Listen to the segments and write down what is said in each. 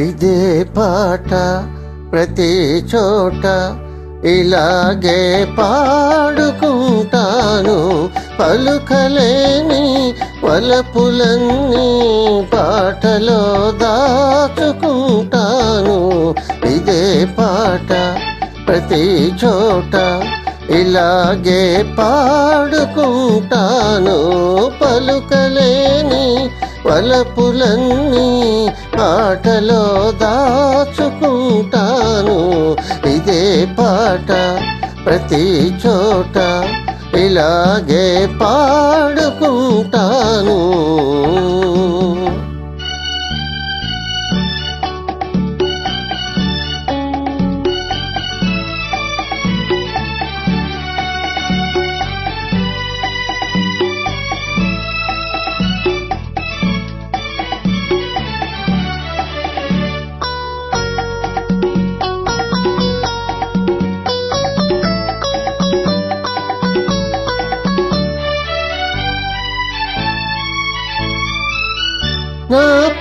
ఇదే పాట ప్రతి చోట ఇలాగే పాడుకుంటాను. పలుకలేని వలపులన్నీ పాటలో దాచుకుంటాను. ఇదే పాట ప్రతి చోట ఇలాగే పాడుకుంటాను. పలుకలే వలపులన్నీ ఆటలో దాచుకుంటాను. ఇదే పాట ప్రతి చోట ఇలాగే పాడుకుంటాను.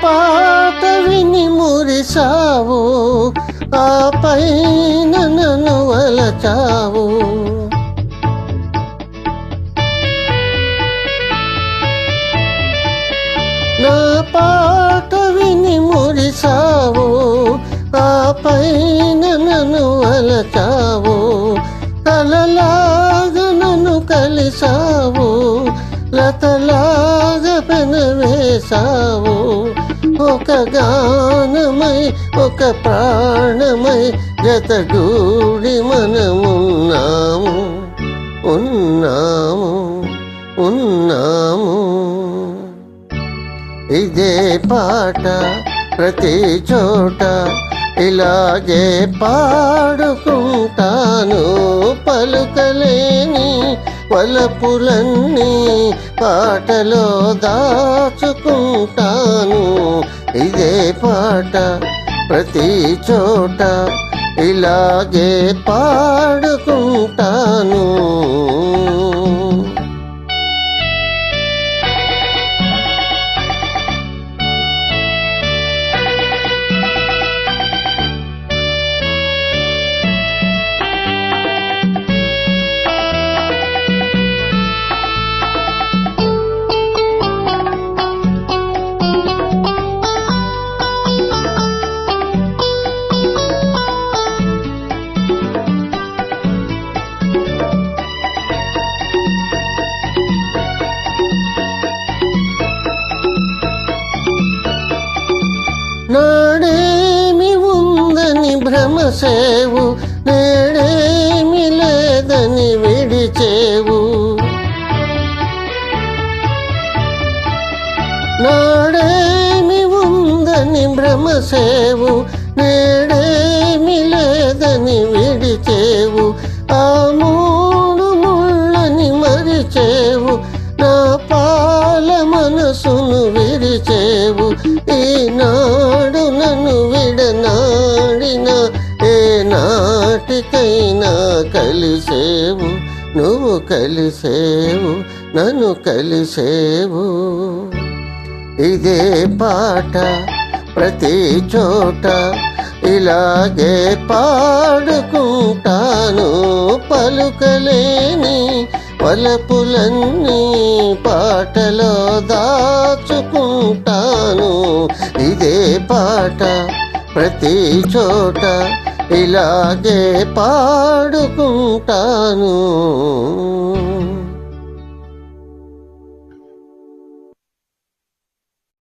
మాట విని మురిసావు ఆ పైన నన్ను వలచావు. నా పాట విని మురిసావు ఆ పైన నన్ను వలచావు. కలలాగా నన్ను కలిసావు లతలాగ పెనవేశావు ఒక గానమై ఒక ప్రాణమై జతగూడి మనమున్నాము ఉన్నాము ఉన్నాము. ఇదే పాట ప్రతి చోట ఇలాగే పాడుకుంటాను. పలుకలేని వలపులన్నీ పాటలో దాచుకుంటాను. ఇదే పాట ప్రతి చోట ఇలాగే పాడుకుంటాను. నాడేమి ఉందని భ్రమసేవు నేడేమి లేదని విడిచేవు. నాడేమి ఉందని భ్రమసేవు నేడేమి లేదని విడిచేవు. ఆ మూడు ముళ్ళని మరిచేవు నా పాల మనసును విరిచేవు ఈనాడు నాటికైనా కలిసేవు నువ్వు కలిసేవు నన్ను కలిసేవు. ఇదే పాట ప్రతి చోట ఇలాగే పాడుకుంటాను. పలుకలేని వలపులన్నీ పాటలో దాచుకుంటాను. ఇదే పాట ప్రతి చోట ఇలాగే పాడుకుంటాను.